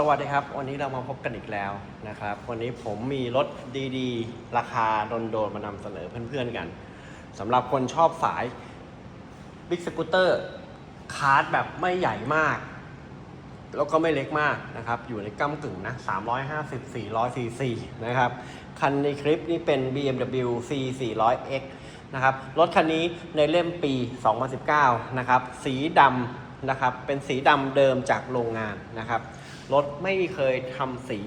สวัสดีครับ วันนี้เรามาพบกันอีกแล้วนะครับ วันนี้ผมมีรถดีๆ ราคาโดนๆมานำเสนอเพื่อนๆกันสำหรับคนชอบสายบิ๊กสกูตเตอร์คาร์ดแบบไม่ใหญ่มาก แล้วก็ไม่เล็กมากนะครับ อยู่ในก้ากึ่งนะ 350 400 cc นะครับ คันในคลิปนี้เป็น BMW C 400X นะครับ รถคันนี้ในเล่มปี 2019 นะครับ สีดำนะครับ เป็นสีดำเดิมจากโรงงานนะครับ รถไม่เคยทำสี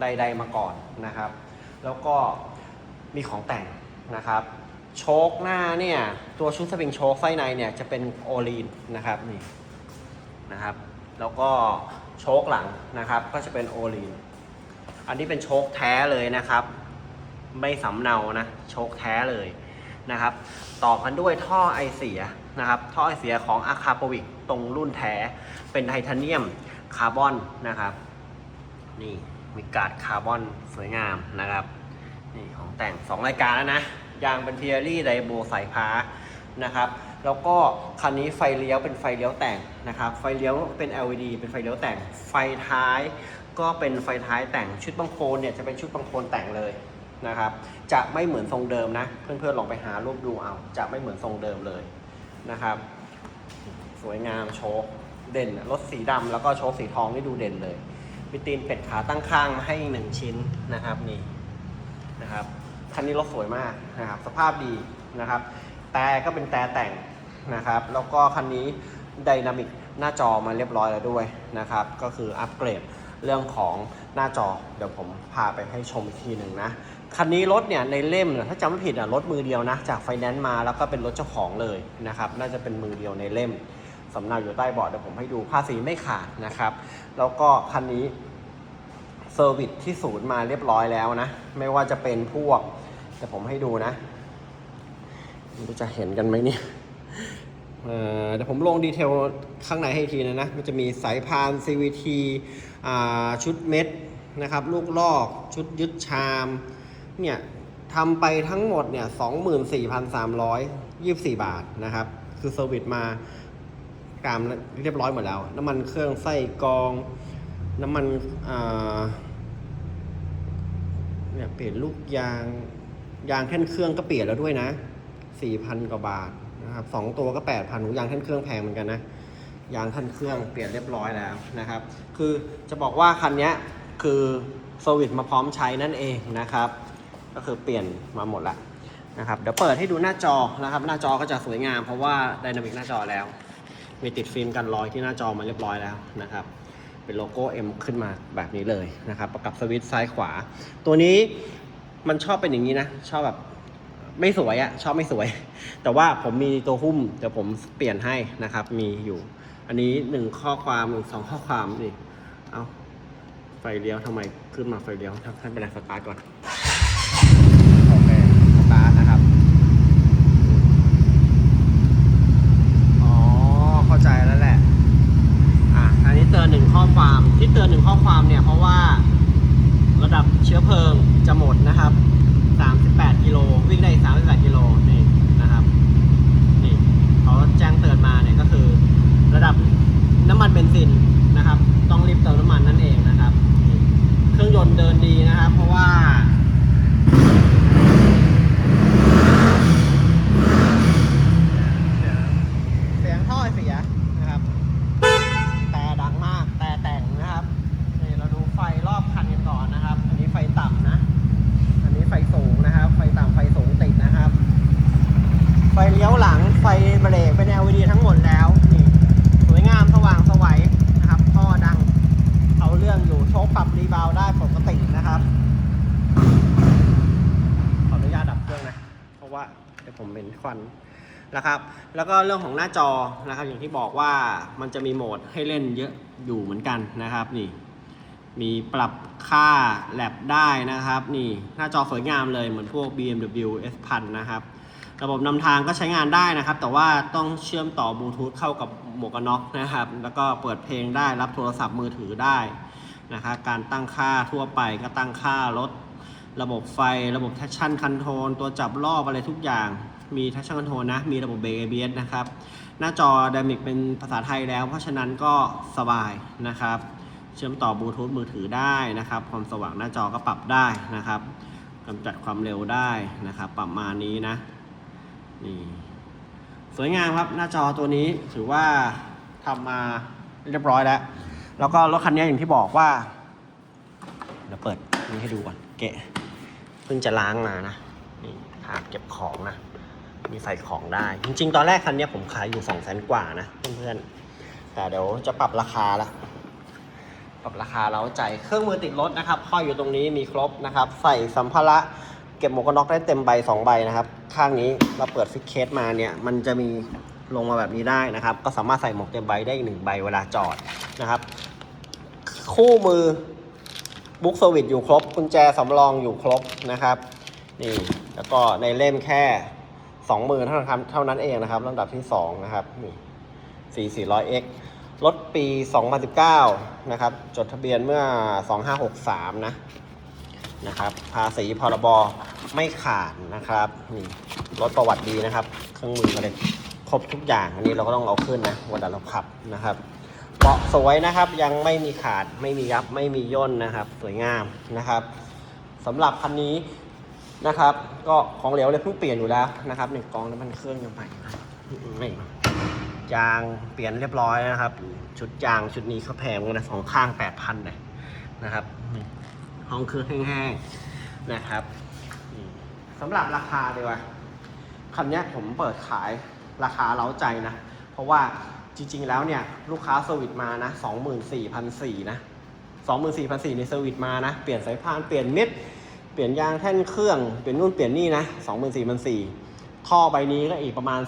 ใด ๆ มาก่อนนะครับ แล้วก็มีของแต่งนะครับ โชคหน้าเนี่ยตัวชุดสปริงโชคไส้ในเนี่ยจะเป็นโอลีนนะครับนี่นะครับ แล้วก็โชคหลังนะครับ ก็จะเป็นโอลีน อันนี้เป็นโชคแท้เลยนะครับ ไม่สำเนานะโชคแท้เลยนะครับ ต่อกันด้วยท่อไอเสียนะครับ ท่อไอเสียของอาคาโปวิกตรงรุ่นแท้เป็นไทเทเนียม คาร์บอนนะครับ นี่มีการ์ดคาร์บอนสวยงามนะครับ นี่ของแต่ง 2 รายการแล้วนะ ยางเป็นเพียรี่ไดโบสายพานะครับ แล้วก็คันนี้ไฟเลี้ยวเป็นไฟเลี้ยวแต่งนะครับ ไฟเลี้ยวเป็น LED เป็นไฟเลี้ยวแต่ง ไฟท้ายก็เป็นไฟท้ายแต่ง ชุดบังโคลนเนี่ยจะเป็นชุดบังโคลนแต่งเลยนะครับ จะไม่เหมือนทรงเดิมนะ เพื่อนๆลองไปหารูปดูเอา จะไม่เหมือนทรงเดิมเลยนะครับ สวยงามโชค เด่นรถสีดำแล้วก็โชคสีทองนี่ดูเด่นเลยมีตีนเป็ดขาตั้งข้างมาให้อีกหนึ่งชิ้นนะครับนี่นะครับคันนี้รถสวยมากนะครับสภาพดีนะครับ แต่ก็เป็นแต่แต่งนะครับ แล้วก็คันนี้ไดนามิกหน้าจอมาเรียบร้อยแล้วด้วยนะครับ ก็คืออัปเกรดเรื่องของหน้าจอเดี๋ยวผมพาไปให้ชมอีกทีหนึ่งนะคันนี้รถเนี่ยในเล่มถ้าจำไม่ผิดอะรถมือเดียวนะ จากไฟแนนซ์มาแล้วก็เป็นรถเจ้าของเลยนะครับ น่าจะเป็นมือเดียวในเล่ม สำเนาอยู่ใต้เบาะเดี๋ยวผมให้ดูภาษีไม่ขาดนะครับ แล้วก็คันนี้เซอร์วิสที่ศูนย์มาเรียบร้อยแล้วนะ ไม่ว่าจะเป็นพวกเดี๋ยวผมให้ดูนะม่รู้จะเห็นกันไหมเนี่ยเดี๋ยวผมลงดีเทลข้างในให้ทีนะนะ มันจะมีสายพาน CVT ชุดเม็ดนะครับ ลูกลอก ชุดยึดชาม เนี่ยทำไปทั้งหมดเนี่ย 24,324 บาทนะครับ คือเซอร์วิสมา กามเรียบร้อยหมดแล้ว น้ำมันเครื่องไส้กรอง น้ำมันเนี่ยเปลี่ยนลูกยาง ยางแท่นเครื่องก็เปลี่ยนแล้วด้วยนะ4,000กว่าบาทนะครับสองตัวก็8,000หูยางแท่นเครื่องแพงเหมือนกันนะยางแท่นเครื่องเปลี่ยนเรียบร้อยแล้วนะครับ คือจะบอกว่าคันนี้คือเซอร์วิสมาพร้อมใช้นั่นเองนะครับ ก็คือเปลี่ยนมาหมดละนะครับเดี๋ยวเปิดให้ดูหน้าจอนะครับ หน้าจอก็จะสวยงามเพราะว่าไดนามิกหน้าจอแล้ว มีติดฟิล์มกันรอยที่หน้าจอมาเรียบร้อยแล้วนะครับ เป็นโลโก้ M ขึ้นมาแบบนี้เลยนะครับ ประกับสวิตช์ซ้ายขวา ตัวนี้มันชอบเป็นอย่างนี้นะ ชอบแบบไม่สวยอะชอบไม่สวย แต่ว่าผมมีตัวหุ้มเดี๋ยวผมเปลี่ยนให้นะครับ มีอยู่ อันนี้หนึ่งข้อความสองข้อความนี่ เอาไฟเลี้ยวทำไมขึ้นมาไฟเลี้ยวท่านเป็นไรสตาร์ทก่อน โอเคสตาร์ทนะครับ อ๋อ เข้าใจแล้วแหละ อะ อันนี้เตือนหนึ่งข้อความ ที่เตือนหนึ่งข้อความเนี่ย เพราะว่าระดับเชื้อเพลิงจะหมดนะครับ 38 กิโล วิ่งได้อีก38 กิโล นี่นะครับ นี่เขาแจ้งเตือนมาเนี่ยก็คือ ระดับน้ำมันเบนซินนะครับ ต้องรีบเติมน้ำมันนั่นเองนะครับนี่เครื่องยนต์เดินดีนะครับ เพราะว่า เสียงท่อเสียนะครับ แต่ดังมาก แต่แต่งนะครับ นี่เราดูไฟรอบคันกันก่อนนะครับ อันนี้ไฟต่ำนะ อันนี้ไฟสูงนะครับ ไฟต่ำไฟสูงติดนะครับ ไฟเลี้ยวหลัง ไฟเบรกเป็น LED ทั้งหมดแล้ว นี่ สวยงามสว่างสวัยนะครับ ท่อดัง เอาเรื่องอยู่ โชคปรับรีบาวด์ได้ปกตินะครับ ขออนุญาตดับเครื่องนะ เพราะว่าเดี๋ยวผมเป็นควัน นะครับ แล้วก็เรื่องของหน้าจอนะครับ อย่างที่บอกว่ามันจะมีโหมดให้เล่นเยอะอยู่เหมือนกันนะครับนี่มีปรับค่าแลบได้นะครับ นี่หน้าจอสวยงามเลยเหมือนพวก BMW S 1 0 0 นะครับ ระบบนำทางก็ใช้งานได้นะครับ แต่ว่าต้องเชื่อมต่อบลูทูธเข้ากับหมวกกันน็อกนะครับ แล้วก็เปิดเพลงได้รับโทรศัพท์มือถือได้นะครับ การตั้งค่าทั่วไปก็ตั้งค่ารถ ระบบไฟระบบ traction control ตัวจับรอบอะไรทุกอย่างมี traction control นะ มีระบบเบรก ABS นะครับ หน้าจอ Dynamic เป็นภาษาไทยแล้ว เพราะฉะนั้นก็สบายนะครับ เชื่อมต่อบลูทูธมือถือได้นะครับ ความสว่างหน้าจอก็ปรับได้นะครับกำจัดความเร็วได้นะครับ ประมาณนี้นะนี่สวยงามครับหน้าจอตัวนี้ถือว่าทำมาเรียบร้อยแล้ว แล้วก็รถคันนี้อย่างที่บอกว่า เดี๋ยวเปิดนี่ให้ดูก่อนเกะ เพิ่งจะล้างมานะนี่ถาดเก็บของนะ มีใส่ของได้ จริง ๆ ตอนแรกคันนี้ผมขายอยู่สองแสนกว่านะเพื่อนๆ แต่เดี๋ยวจะปรับราคาละปรับราคาแล้วใจเครื่องมือติดรถนะครับห้อยอยู่ตรงนี้มีครบนะครับ ใส่สัมภาระเก็บหมวกกันน็อกได้เต็มใบสองใบนะครับ ข้างนี้เราเปิดฟิกเคสมาเนี่ย มันจะมีลงมาแบบนี้ได้นะครับ ก็สามารถใส่หมวกเต็มใบได้อีกหนึ่งใบเวลาจอดนะครับ คู่มือ บุ๊กเซอร์วิสอยู่ครบกุญแจสำรองอยู่ครบนะครับนี่แล้วก็ในเล่มแค่สองหมื่นเท่านั้นเท่านั้นเองนะครับลำดับที่สองนะครับนี่สี่สี่ร้อย X รถปี 2019 นะครับ จดทะเบียนเมื่อ 2563 นะ นะครับ ภาษีพรบ ไม่ขาดนะครับ นี่ รถประวัติดีนะครับ เครื่องมือมาเลยครบทุกอย่าง อันนี้เราก็ต้องเอาขึ้นนะวันเดเราขับนะครับ เบาะสวยนะครับ ยังไม่มีขาดไม่มียับไม่มีย่นนะครับ สวยงามนะครับสำหรับคันนี้นะครับ ก็ของเหลวเลยเพิ่งเปลี่ยนอยู่แล้วนะครับหนึ่งกองน้ำมันเครื่องยังใหม่ไม่ยางเปลี่ยนเรียบร้อยนะครับ ชุดยางชุดนี้เขาแพงนะสองข้างแปดพันเลยนะครับห้องเครื่องแห้งๆนะครับสำหรับราคาดีกว่าคันนี้ผมเปิดขายราคาเล้าใจนะ เพราะว่า จริงๆแล้วเนี่ยลูกค้าเซอร์วิสมานะ24,400นะ24,400ในเซอร์วิสมานะ เปลี่ยนสายพานเปลี่ยนเม็ดเปลี่ยนยางแท่นเครื่อง เปลี่ยนนู่นเปลี่ยนนี่นะ24,400ท่อใบนี้ก็อีกประมาณ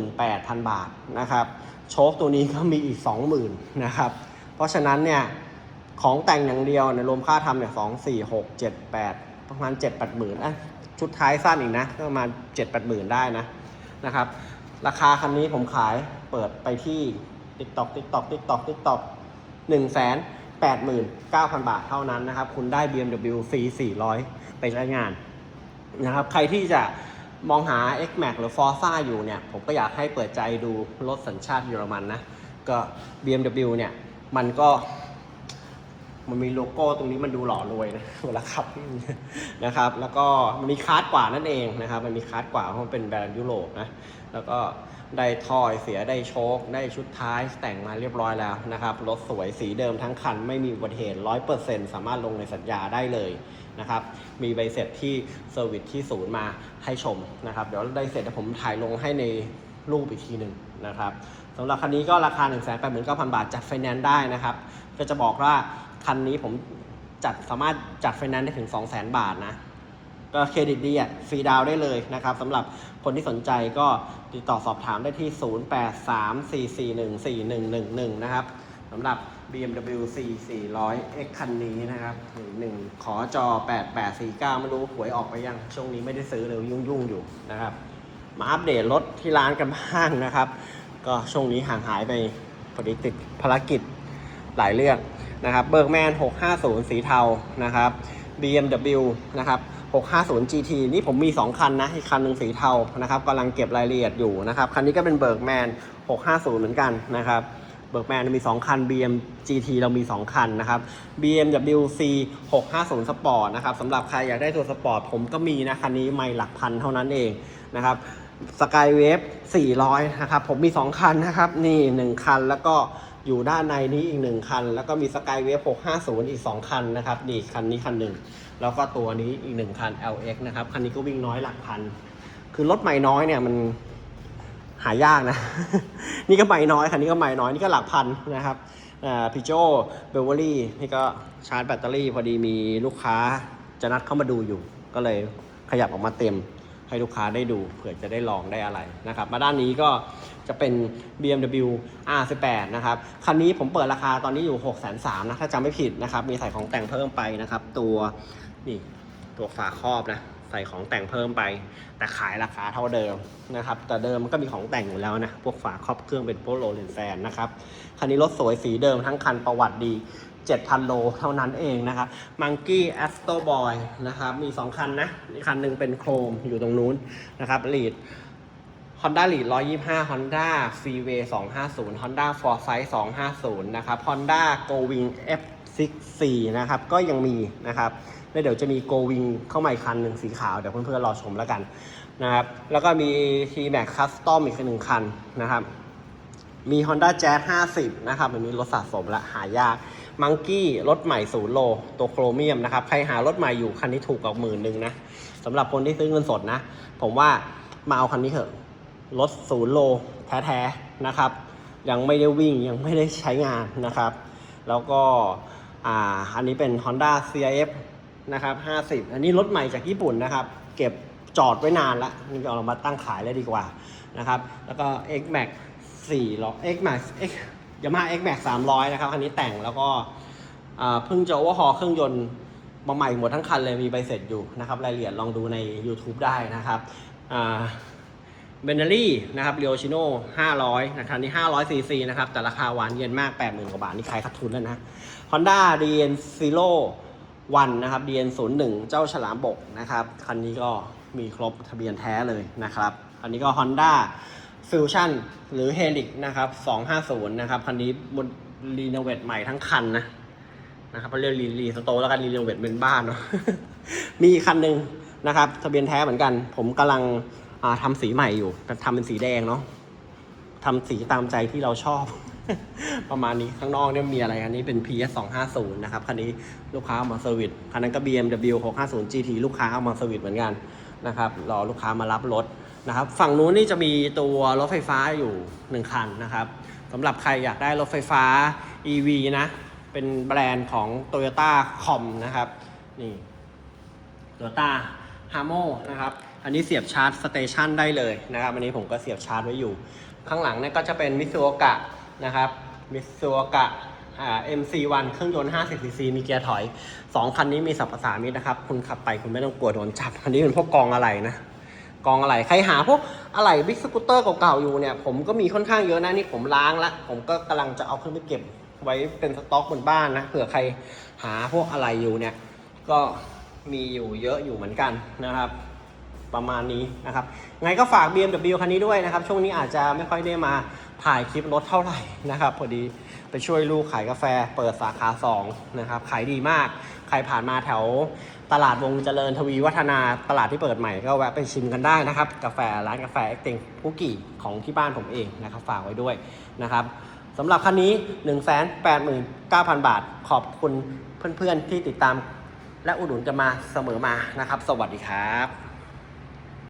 28,000 บาทนะครับโชคตัวนี้ก็มีอีก 20,000นะครับเพราะฉะนั้นเนี่ยของแต่งอย่างเดียวเนี่ยรวมค่าทำเนี่ยสองสี่หกเจ็ดแปดประมาณเจ็ดแปดหมื่นอะชุดท้ายสั้นอีกนะก็ประมาณเจ็ดแปดหมื่นได้นะนะครับราคาคันนี้ผมขาย เปิดไปที่ TikTok TikTok TikTok TikTok 1 8 9 0 0 0 บาทเท่านั้นนะครับ คุณได้ BMW C 400 ไปใช้งานนะครับ ใครที่จะมองหา X Max หรือ Forza อยู่เนี่ย ผมก็อยากให้เปิดใจดูรถสัญชาติเยอรมันนะ ก็ BMW เนี่ย มันก็ มันมีโลโก้ตรงนี้มันดูหล่อรวยนะเวลาขับนะครับ แล้วก็มันมีคาร์ดกว่านั่นเองนะครับ มันมีคาร์ดกว่าเพราะมันเป็นแบรนด์ยุโรปนะ แล้วก็ได้ทอยเสียได้โชค ได้ชุดท้ายแต่งมาเรียบร้อยแล้วนะครับ รถสวยสีเดิมทั้งคัน ไม่มีอุบัติเหตุร้อยเปอร์เซ็นต์สามารถลงในสัญญาได้เลยนะครับ มีใบเสร็จที่เซอร์วิสที่ศูนย์มาให้ชมนะครับ เดี๋ยวได้เสร็จผมถ่ายลงให้ในรูปอีกทีหนึ่งนะครับสำหรับคันนี้ก็ราคา 1 8 9 0 0 0 บาทจัดไฟแนนซ์ได้นะครับ ก็จะบอกว่า คันนี้ผมจัดสามารถจัดไฟแนนซ์ได้ถึง 2 0 0 0 0 0 บาทนะ ก็เครดิตดีอะฟรีดาวได้เลยนะครับสำหรับคนที่สนใจก็ติดต่อสอบถามได้ที่ 0834414111 นะครับสำหรับ BMW C 400 X คันนี้นะครับหนึ่งขอจอ 8849 ไม่รู้หวยออกไปยัง ช่วงนี้ไม่ได้ซื้อเลยยุ่งๆ อยู่นะครับ มาอัปเดตรถที่ร้านกันบ้างนะครับ ก็ช่วงนี้ห่างหายไปพอดีติดภารกิจหลายเรื่อง นะครับเบิร์กแมน650 สีเทานะครับ BMW นะครับ650 GT นี่ผมมี 2 คันนะ อีกคันหนึ่งสีเทานะครับกำลังเก็บรายละเอียดอยู่นะครับ คันนี้ก็เป็นเบิร์กแมน650 เหมือนกันนะครับเบิร์กแมนมี 2 คัน BM GT เรามี 2 คันนะครับ BMW C 650 Sport นะครับสำหรับใครอยากได้ตัวสปอร์ตผมก็มีนะ คันนี้ไม่หลักพันเท่านั้นเองนะครับสกายเวฟ400 นะครับ ผมมี 2 คันนะครับ นี่ 1 คันแล้วก็ อยู่ด้านในนี้อีก1คัน แล้วก็มีสกายเวฟ650 อีก 2 คันนะครับนี่คันนี้คันหนึ่งแล้วก็ตัวนี้อีก1คัน LX นะครับคันนี้ก็วิ่งน้อยหลักพัน คือรถใหม่น้อยเนี่ยมันหายากนะ นี่ก็ใหม่น้อยคันนี้ก็ใหม่น้อยนี่ก็หลักพันนะครับพิโจเบลเวอรี่นี่ก็ชาร์จแบตเตอรี่พอดีมีลูกค้าจะนัดเข้ามาดูอยู่ ก็เลยขยับออกมาเต็ม ให้ลูกค้าได้ดูเผื่อจะได้ลองได้อะไรนะครับ มาด้านนี้ก็จะเป็น BMW R18 นะครับ คันนี้ผมเปิดราคาตอนนี้อยู่ 6 3 0 0 0นะถ้าจำไม่ผิดนะครับ มีใส่ของแต่งเพิ่มไปนะครับ ตัวนี่ตัวฝาครอบนะใส่ของแต่งเพิ่มไป แต่ขายราคาเท่าเดิมนะครับ แต่เดิมมันก็มีของแต่งอยู่แล้วนะ พวกฝาครอบเครื่องเป็นโปโลเลนแฟนนะครับ คันนี้รถสวยสีเดิมทั้งคันประวัติดี 7,000 โลเท่านั้นเองนะครับ Monkey Astro Boy นะครับมี 2 คันนะคันหนึ่งเป็นโครมอยู่ตรงนู้นนะครับลีด Honda Lead 125 Honda Freeway 250 Honda Foresight 250 นะครับ Honda Go Wing F64 นะครับ ก็ยังมีนะครับ แล้วเดี๋ยวจะมี Go Wing เข้ามาอีกคันหนึ่งสีขาว เดี๋ยวเพื่อนๆรอชมแล้วกันนะครับ แล้วก็มี T-Max Custom อีกหนึ่งคันนะครับ มี Honda Jazz 50 นะครับมันมีรถสะสมและหายากมังกี้รถใหม่ศูนย์โล ตัวโครเมียมนะครับ ใครหารถใหม่อยู่คันนี้ถูกกว่าหมื่นหนึ่งนะสำหรับคนที่ซื้อเงินสดนะ ผมว่ามาเอาคันนี้เถอะรถศูนย์โลแท้ๆนะครับ ยังไม่ได้วิ่งยังไม่ได้ใช้งานนะครับ แล้วก็อ่าอันนี้เป็น Honda CRF นะครับ 50 อันนี้รถใหม่จากญี่ปุ่นนะครับ เก็บจอดไว้นานละนี่เอามาตั้งขายเลยดีกว่านะครับ แล้วก็ X Max 4ล้อ X Max X ยามา X Max 300นะครับคันนี้แต่งแล้วก็เพิ่งจะโอเวอร์ฮอลเครื่องยนต์มาใหม่หมดทั้งคันเลยมีใบเสร็จอยู่นะครับ รายละเอียดลองดูใน YouTube ได้นะครับเบนเนอรี่นะครับเรียวชิโน่500นะครับนี่500ซีซีนะครับ แต่ราคาหวานเย็นมาก80,000กว่าบาท นี่ใครขาดทุนแล้วนะ Honda DN Zero 1นะครับ DN 01เจ้าฉลามบกนะครับ คันนี้ก็มีครบทะเบียนแท้เลยนะครับอันนี้ก็ฮอนด้า Honda Fusion หรือ Helix นะครับ250 นะครับ คันนี้บนรีโนเวทใหม่ทั้งคันนะนะครับเขาเรียกรีรีสโตแล้วกันรีโนเวทเป็นบ้านเนาะมีอีกคันหนึ่งนะครับทะเบียนแท้เหมือนกัน ผมกำลังอ่าทำสีใหม่อยู่แต่ทำเป็นสีแดงเนาะทำสีตามใจที่เราชอบ ประมาณนี้ข้างนอกเนี่ยมีอะไรอันนี้เป็น PS 250นะครับคันนี้ลูกค้าเอามาเซอร์วิสคันนั้นก็ BMW 650 GT ลูกค้าเอามาเซอร์วิสเหมือนกันนะครับรอลูกค้ามารับรถ นะครับฝั่งนู้นนี่จะมีตัวรถไฟฟ้าอยู่หนึ่งคันนะครับสำหรับใครอยากได้รถไฟฟ้า EV นะ เป็นแบรนด์ของ Toyota Com นะครับ นี่ Toyota h a m o นะครับ อันนี้เสียบชาร์จสเตชันได้เลยนะครับ อันนี้ผมก็เสียบชาร์จไว้อยู่ ข้างหลังเนี่ยก็จะเป็นมิ t ูโอกะนะครับมิ t ูโอกะอ่า MC1 เครื่องยนต์ 50cc มีเกียร์ถอย 2 คันนี้มีสับประสามิตรนะครับ คุณขับไปคุณไม่ต้องกลัวโดนจับ อันนี้เป็นพวกกองอะไรนะ กองอะไรใครหาพวกอะไรบิ๊กสกูตเตอร์เก่าๆอยู่เนี่ยผมก็มีค่อนข้างเยอะนะนี่ผมล้างละผมก็กำลังจะเอาขึ้นไปเก็บไว้เป็นสต็อกบนบ้านนะเผื่อใครหาพวกอะไรอยู่เนี่ยก็มีอยู่เยอะอยู่เหมือนกันนะครับ ประมาณนี้นะครับไงก็ฝาก BMW คันนี้ด้วยนะครับ ช่วงนี้อาจจะไม่ค่อยได้มาถ่ายคลิปรถเท่าไหร่นะครับพอดี ไปช่วยลูกขายกาแฟเปิดสาขา2นะครับขายดีมาก ใครผ่านมาแถวตลาดวงเจริญทวีวัฒนาตลาดที่เปิดใหม่ก็แวะไปชิมกันได้นะครับ กาแฟร้านกาแฟเอ็กเต็งพุกี่ของที่บ้านผมเองนะครับฝากไว้ด้วยนะครับสำหรับคันนี้ 189,000 บาท ขอบคุณเพื่อนๆที่ติดตามและอุดหนุนกันมาเสมอมานะครับ สวัสดีครับ